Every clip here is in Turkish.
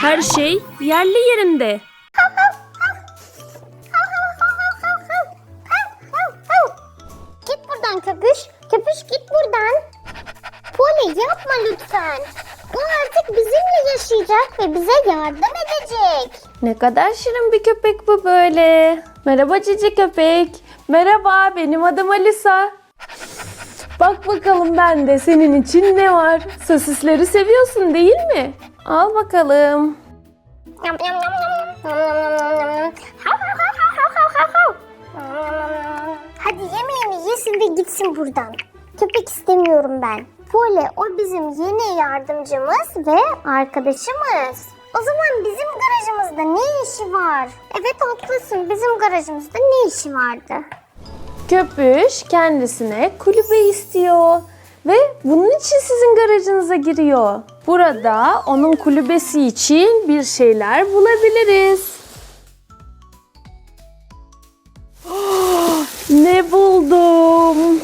Her şey yerli yerinde. Git buradan köpüş. Köpüş git buradan. Poli yapma lütfen. O artık bizimle yaşayacak ve bize yardım edecek. Ne kadar şirin bir köpek bu böyle. Merhaba cici köpek. Merhaba benim adım Alisa. Bak bakalım bende senin için ne var? Sosisleri seviyorsun değil mi? Al bakalım. Hadi yemeğini yesin ve gitsin buradan. Köpek istemiyorum ben. Pole o bizim yeni yardımcımız ve arkadaşımız. O zaman bizim garajımızda ne işi var? Evet haklısın bizim garajımızda ne işi vardı? Köpüş kendisine kulübe istiyor ve bunun için sizin garajınıza giriyor. Burada onun kulübesi için bir şeyler bulabiliriz. ne buldum?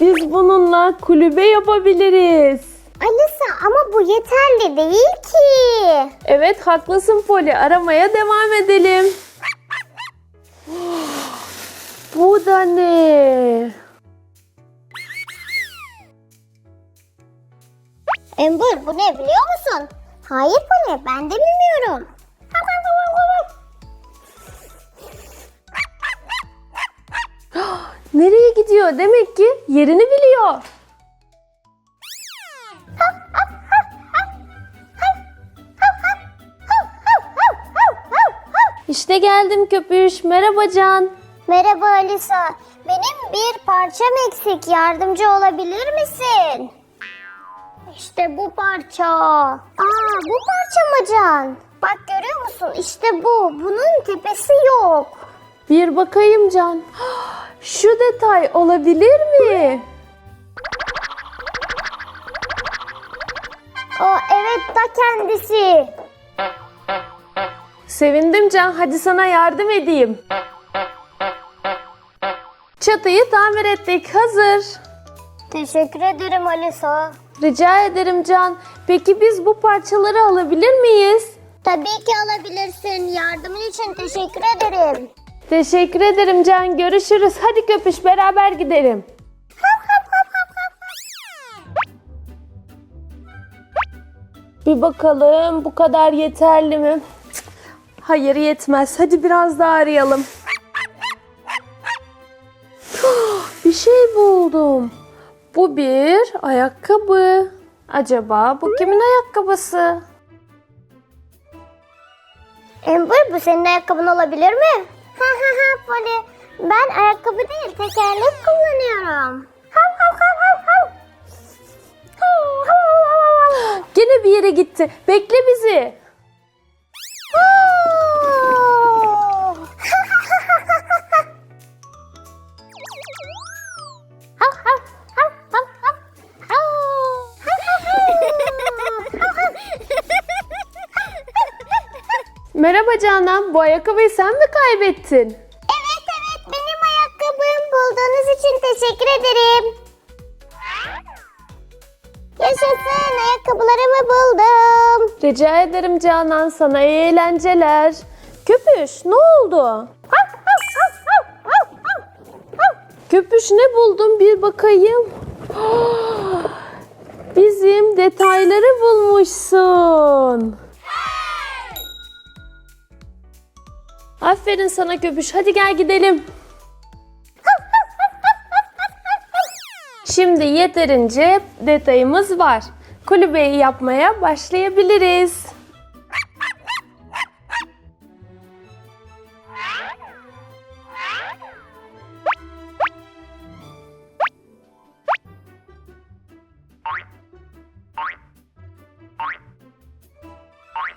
Biz bununla kulübe yapabiliriz. Alisa ama bu yeterli değil ki. Evet haklısın Poli. Aramaya devam edelim. Bu da ne? Amber bu ne biliyor musun? Hayır Poli ben de bilmiyorum. Nereye gidiyor? Demek ki yerini biliyor. İşte geldim köpüş. Merhaba Can. Merhaba Alisa. Benim bir parçam eksik. Yardımcı olabilir misin? İşte bu parça. Aa bu parça mı Can? Bak görüyor musun? İşte bu. Bunun tepesi yok. Bir bakayım Can. Şu detay olabilir mi? Aa evet da kendisi. Sevindim Can. Hadi sana yardım edeyim. Çatıyı tamir ettik. Hazır. Teşekkür ederim Alisa. Rica ederim Can. Peki biz bu parçaları alabilir miyiz? Tabii ki alabilirsin. Yardımın için teşekkür ederim. Teşekkür ederim Can. Görüşürüz. Hadi köpüş beraber gidelim. Bir bakalım bu kadar yeterli mi? Cık, Hayır yetmez. Hadi biraz daha arayalım. Bir şey buldum. Bu bir ayakkabı. Acaba bu kimin ayakkabısı? Amber bu senin ayakkabın olabilir mi? Ha ha ha Polly. Ben ayakkabı değil tekerlek kullanıyorum. Hav hav hav hav hav. Gene bir yere gitti. Bekle bizi. Merhaba Canan. Bu ayakkabıyı sen mi kaybettin? Evet evet benim ayakkabım. Bulduğunuz için teşekkür ederim. Yaşasın ayakkabılarımı buldum. Rica ederim Canan. Sana iyi eğlenceler. Köpüş ne oldu? Köpüş ne buldun bir bakayım. Bizim detayları bulmuşsun. Aferin sana köpüş. Hadi gel gidelim. Şimdi yeterince detayımız var. Kulübeyi yapmaya başlayabiliriz.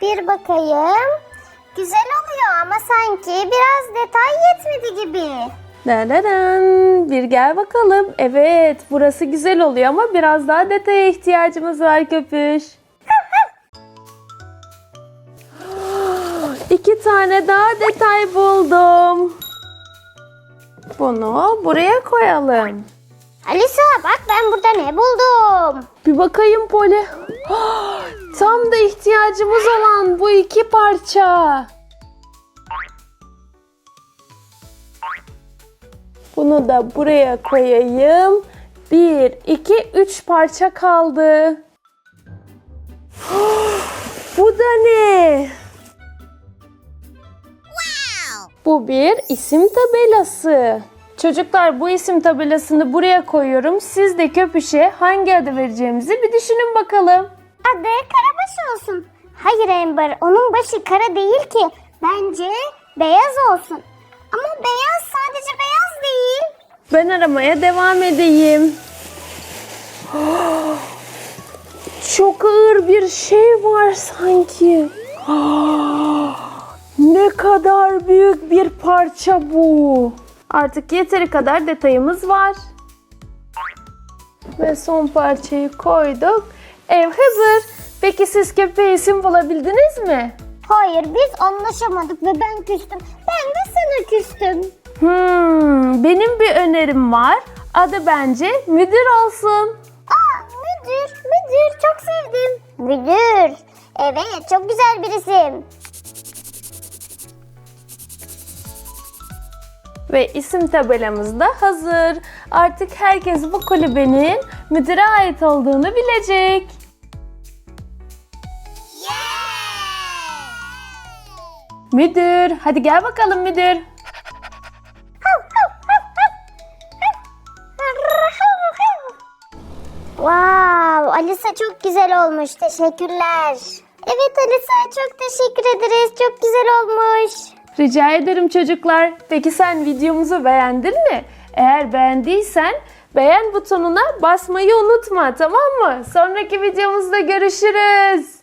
Bir bakayım. Güzel oluyor ama sanki biraz detay yetmedi gibi. Dadadan. Bir gel bakalım. Evet, burası güzel oluyor ama biraz daha detaya ihtiyacımız var köpüş. İki tane daha detay buldum. Bunu buraya koyalım. Alisa bak ben burada ne buldum. Bir bakayım Poli. Tam da ihtiyacımız olan bu iki parça. Bunu da buraya koyayım. Bir, iki, üç parça kaldı. Bu da ne? Bu bir isim tabelası. Çocuklar bu isim tabelasını buraya koyuyorum. Siz de köpüşe hangi adı vereceğimizi bir düşünün bakalım. Adı Karabaş olsun. Hayır Ember onun başı kara değil ki. Bence beyaz olsun. Ama beyaz sadece beyaz değil. Ben aramaya devam edeyim. Çok ağır bir şey var sanki. Ne kadar büyük bir parça bu. Artık yeteri kadar detayımız var. Ve son parçayı koyduk. Ev hazır. Peki siz köpeğe isim bulabildiniz mi? Hayır biz anlaşamadık ve ben küstüm. Ben de sana küstüm. Hmm, benim bir önerim var. Adı bence müdür olsun. Aa müdür, müdür çok sevdim. Müdür. Evet çok güzel bir isim. Ve isim tabelamız da hazır. Artık herkes bu kulübenin müdüre ait olduğunu bilecek. Müdür, hadi gel bakalım müdür. Alisa çok güzel olmuş. Teşekkürler. Evet Alisa çok teşekkür ederiz. Çok güzel olmuş. Rica ederim çocuklar. Peki sen videomuzu beğendin mi? Eğer beğendiysen beğen butonuna basmayı unutma tamam mı? Sonraki videomuzda görüşürüz.